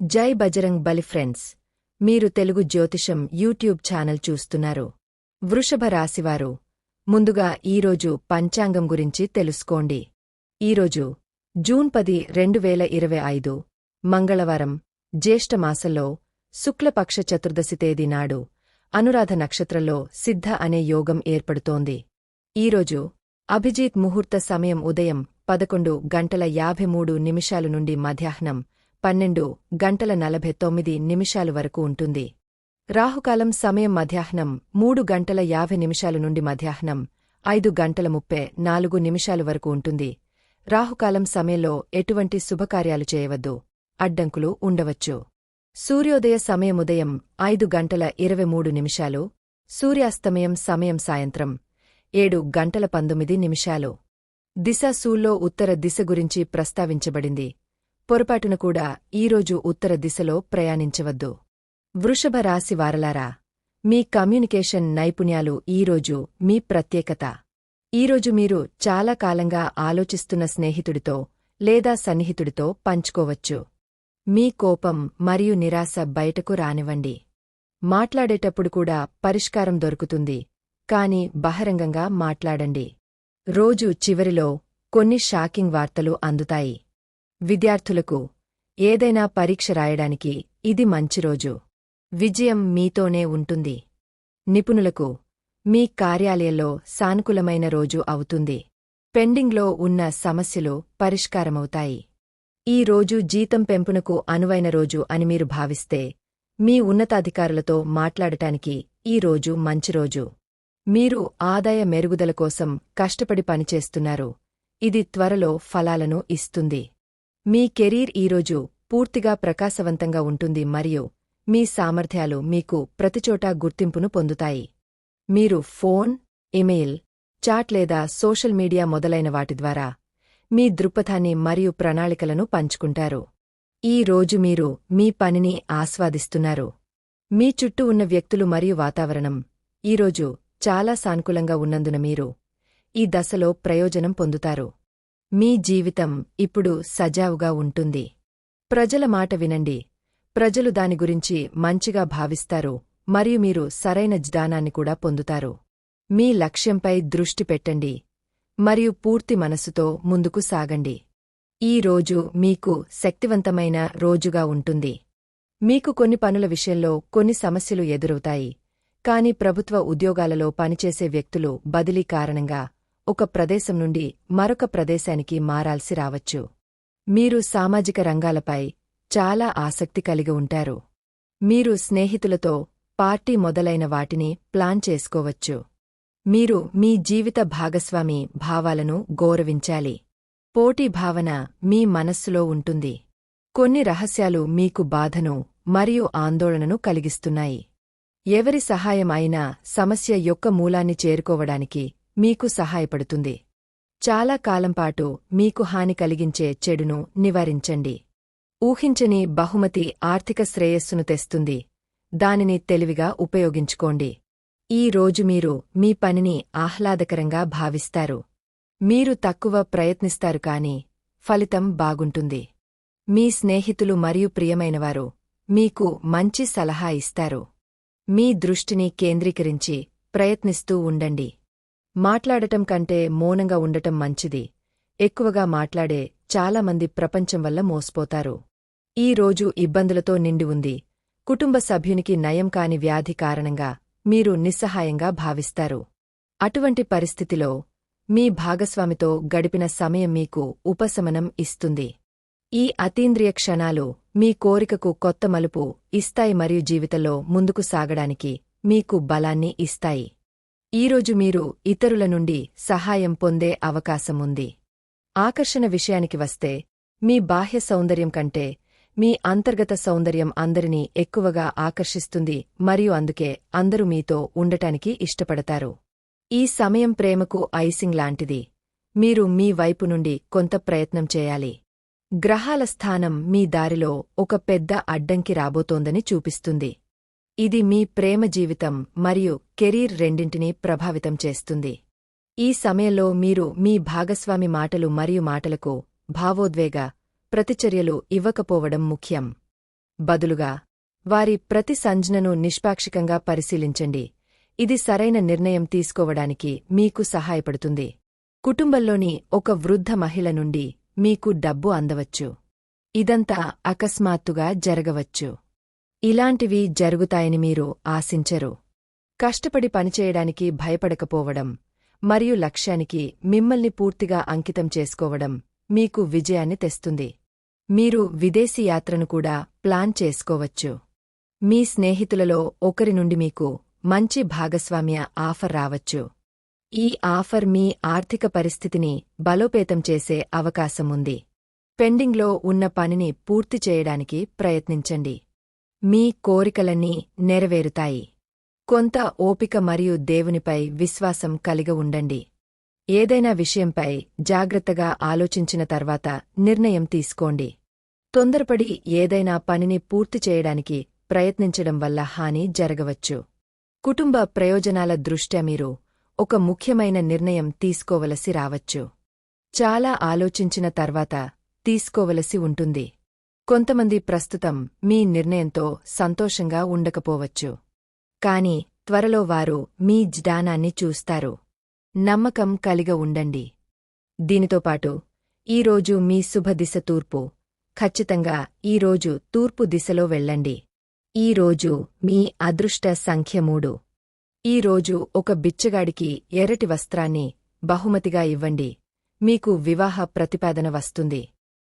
జై బజరంగ్ బలి ఫ్రెండ్స్ మీరు తెలుగు జ్యోతిషం యూట్యూబ్ ఛానల్ చూస్తున్నారు. వృషభ రాశివారు ముందుగా ఈరోజు పంచాంగం గురించి తెలుసుకోండి. ఈరోజు జూన్ పది రెండు వేల ఇరవై ఐదు మంగళవారం జ్యేష్ఠమాసంలో శుక్లపక్ష చతుర్దశి తేదీ నాడు అనురాధ నక్షత్రంలో సిద్ధ అనే యోగం ఏర్పడుతోంది. ఈరోజు అభిజిత్ ముహూర్త సమయం ఉదయం పదకొండు గంటల యాభై మూడు నిమిషాలు నుండి మధ్యాహ్నం పన్నెండు గంటల నలభై తొమ్మిది నిమిషాలు వరకు ఉంటుంది. రాహుకాలం సమయం మధ్యాహ్నం మూడు గంటల యాభై నిమిషాలు నుండి మధ్యాహ్నం ఐదు గంటల ముప్పై నాలుగు నిమిషాలు వరకు ఉంటుంది. రాహుకాలం సమయంలో ఎటువంటి శుభకార్యాలు చేయవద్దు. అడ్డంకులు ఉండవచ్చు. సూర్యోదయ సమయం ఉదయం ఐదు గంటల ఇరవై మూడు నిమిషాలు సూర్యాస్తమయం సమయం సాయంత్రం ఏడు గంటల పంతొమ్మిది నిమిషాలు. దిశ సూల్లో ఉత్తర దిశ గురించి ప్రస్తావించబడింది. పొరపాటున కూడా ఈరోజు ఉత్తర దిశలో ప్రయాణించవద్దు. వృషభ రాశి వారలారా మీ కమ్యూనికేషన్ నైపుణ్యాలు ఈరోజు మీ ప్రత్యేకత. ఈరోజు మీరు చాలా కాలంగా ఆలోచిస్తున్న స్నేహితుడితో లేదా సన్నిహితుడితో పంచుకోవచ్చు. మీ కోపం మరియు నిరాశ బయటకు రానివ్వండి. మాట్లాడేటప్పుడు కూడా పరిష్కారం దొరుకుతుంది కాని బహరంగంగా మాట్లాడండి. రోజు చివరిలో కొన్ని షాకింగ్ వార్తలు అందుతాయి. విద్యార్థులకు ఏదైనా పరీక్ష రాయడానికి ఇది మంచి రోజు. విజయం మీతోనే ఉంటుంది. నిపుణులకు మీ కార్యాలయంలో సానుకూలమైన రోజు అవుతుంది. పెండింగ్లో ఉన్న సమస్యలు పరిష్కారమవుతాయి. ఈ రోజు జీతం పెంపునకు అనువైన రోజు అని మీరు భావిస్తే మీ ఉన్నతాధికారులతో మాట్లాడటానికి ఈ రోజు మంచి రోజు. మీరు ఆదాయ మెరుగుదల కోసం కష్టపడి పనిచేస్తున్నారు. ఇది త్వరలో ఫలాలను ఇస్తుంది. మీ కెరీర్ ఈరోజు పూర్తిగా ప్రకాశవంతంగా ఉంటుంది మరియు మీ సామర్థ్యాలు మీకు ప్రతిచోటా గుర్తింపును పొందుతాయి. మీరు ఫోన్ ఇమెయిల్ చాట్ లేదా సోషల్ మీడియా మొదలైన వాటి ద్వారా మీ దృక్పథాన్ని మరియు ప్రణాళికలను పంచుకుంటారు. ఈ రోజు మీరు మీ పనిని ఆస్వాదిస్తున్నారు. మీ చుట్టూ ఉన్న వ్యక్తులు మరియు వాతావరణం ఈరోజు చాలా సానుకూలంగా ఉన్నందున మీరు ఈ దశలో ప్రయోజనం పొందుతారు. మీ జీవితం ఇప్పుడు సజావుగా ఉంటుంది. ప్రజల మాట వినండి. ప్రజలు దాని గురించి మంచిగా భావిస్తారు మరియు మీరు సరైన జ్ఞానాన్ని కూడా పొందుతారు. మీ లక్ష్యంపై దృష్టి పెట్టండి మరియు పూర్తి మనసుతో ముందుకు సాగండి. ఈ రోజు మీకు శక్తివంతమైన రోజుగా ఉంటుంది. మీకు కొన్ని పనుల విషయంలో కొన్ని సమస్యలు ఎదురవుతాయి కాని ప్రభుత్వ ఉద్యోగాలలో పనిచేసే వ్యక్తులు బదిలీ కారణంగా ఒక ప్రదేశం నుండి మరొక ప్రదేశానికి మారాల్సి రావచ్చు. మీరు సామాజిక రంగాలపై చాలా ఆసక్తి కలిగి ఉంటారు. మీరు స్నేహితులతో పార్టీ మొదలైన వాటిని ప్లాన్ చేసుకోవచ్చు. మీరు మీ జీవిత భాగస్వామి భావాలను గౌరవించాలి. పోటీ భావన మీ మనస్సులో ఉంటుంది. కొన్ని రహస్యాలు మీకు బాధను మరియు ఆందోళనను కలిగిస్తున్నాయి. ఎవరి సహాయం అయినా సమస్య యొక్క మూలాన్ని చేరుకోవడానికి మీకు సహాయపడుతుంది. చాలా కాలంపాటు మీకు హాని కలిగించే చెడును నివారించండి. ఊహించని బహుమతి ఆర్థిక శ్రేయస్సును తెస్తుంది. దానిని తెలివిగా ఉపయోగించుకోండి. ఈ రోజు మీరు మీ పనిని ఆహ్లాదకరంగా భావిస్తారు. మీరు తక్కువ ప్రయత్నిస్తారు కాని ఫలితం బాగుంటుంది. మీ స్నేహితులు మరియు ప్రియమైనవారు మీకు మంచి సలహా ఇస్తారు. మీ దృష్టిని కేంద్రీకరించి ప్రయత్నిస్తూ ఉండండి. మాట్లాడటం కంటే మౌనంగా ఉండటం మంచిది. ఎక్కువగా మాట్లాడే చాలామంది ప్రపంచం వల్ల మోసపోతారు. ఈ రోజు ఇబ్బందులతో నిండి ఉంది. కుటుంబ సభ్యునికి నయం కాని వ్యాధి కారణంగా మీరు నిస్సహాయంగా భావిస్తారు. అటువంటి పరిస్థితిలో మీ భాగస్వామితో గడిపిన సమయం మీకు ఉపశమనం ఇస్తుంది. ఈ అతీంద్రియ క్షణాలు మీ కోరికకు కొత్త మలుపు ఇస్తాయి మరియు జీవితంలో ముందుకు సాగడానికి మీకు బలాన్ని ఇస్తాయి. ఈరోజు మీరు ఇతరుల నుండి సహాయం పొందే అవకాశముంది. ఆకర్షణ విషయానికి వస్తే మీ బాహ్య సౌందర్యం కంటే మీ అంతర్గత సౌందర్యం అందరినీ ఎక్కువగా ఆకర్షిస్తుంది మరియు అందుకే అందరూ మీతో ఉండటానికి ఇష్టపడతారు. ఈ సమయం ప్రేమకు ఐసింగ్ లాంటిది. మీరు మీ వైపు నుండి కొంత ప్రయత్నం చేయాలి. గ్రహాల స్థానం మీ దారిలో ఒక పెద్ద అడ్డంకి రాబోతోందని చూపిస్తుంది. ఇది మీ ప్రేమ జీవితం మరియు కెరీర్ రెండింటినీ ప్రభావితం చేస్తుంది. ఈ సమయంలో మీరు మీ భాగస్వామి మాటలు మరియు మాటలకు భావోద్వేగ ప్రతిచర్యలు ఇవ్వకపోవడం ముఖ్యం. బదులుగా వారి ప్రతి సంజ్ఞను నిష్పాక్షికంగా పరిశీలించండి. ఇది సరైన నిర్ణయం తీసుకోవడానికి మీకు సహాయపడుతుంది. కుటుంబంలోని ఒక వృద్ధ మహిళ నుండి మీకు డబ్బు అందవచ్చు. ఇదంతా అకస్మాత్తుగా జరగవచ్చు. ఇలాంటివి జరుగుతాయని మీరు ఆశించరు. కష్టపడి పనిచేయడానికి భయపడకపోవడం మరియు లక్ష్యానికి మిమ్మల్ని పూర్తిగా అంకితం చేసుకోవడం మీకు విజయాన్ని తెస్తుంది. మీరు విదేశీ యాత్రను కూడా ప్లాన్ చేసుకోవచ్చు. మీ స్నేహితులలో ఒకరి నుండి మీకు మంచి భాగస్వామ్య ఆఫర్ రావచ్చు. ఈ ఆఫర్ మీ ఆర్థిక పరిస్థితిని బలోపేతం చేసే అవకాశం ఉంది. పెండింగ్లో ఉన్న పనిని పూర్తి చేయడానికి ప్రయత్నించండి. మీ కోరికలన్నీ నెరవేరుతాయి. కొంత ఓపిక మరియు దేవునిపై విశ్వాసం కలిగి ఉండండి. ఏదైనా విషయంపై జాగ్రత్తగా ఆలోచించిన తర్వాత నిర్ణయం తీసుకోండి. తొందరపడి ఏదైనా పనిని పూర్తి చేయడానికి ప్రయత్నించడం వల్ల హాని జరగవచ్చు. కుటుంబ ప్రయోజనాల దృష్ట్యా మీరు ఒక ముఖ్యమైన నిర్ణయం తీసుకోవలసి రావచ్చు. చాలా ఆలోచించిన తర్వాత తీసుకోవలసి ఉంటుంది. కొంతమంది ప్రస్తుతం మీ నిర్ణయంతో సంతోషంగా ఉండకపోవచ్చు. కాని త్వరలో వారు మీ జ్ఞానాన్ని చూస్తారు. నమ్మకం కలిగ ఉండండి. దీనితోపాటు ఈరోజు మీ శుభదిశ తూర్పు. ఖచ్చితంగా ఈరోజు తూర్పు దిశలో వెళ్ళండి. ఈరోజు మీ అదృష్ట సంఖ్య మూడు. ఈరోజు ఒక బిచ్చగాడికి ఎర్రటి వస్త్రాన్ని బహుమతిగా ఇవ్వండి. మీకు వివాహ ప్రతిపాదన వస్తుంది.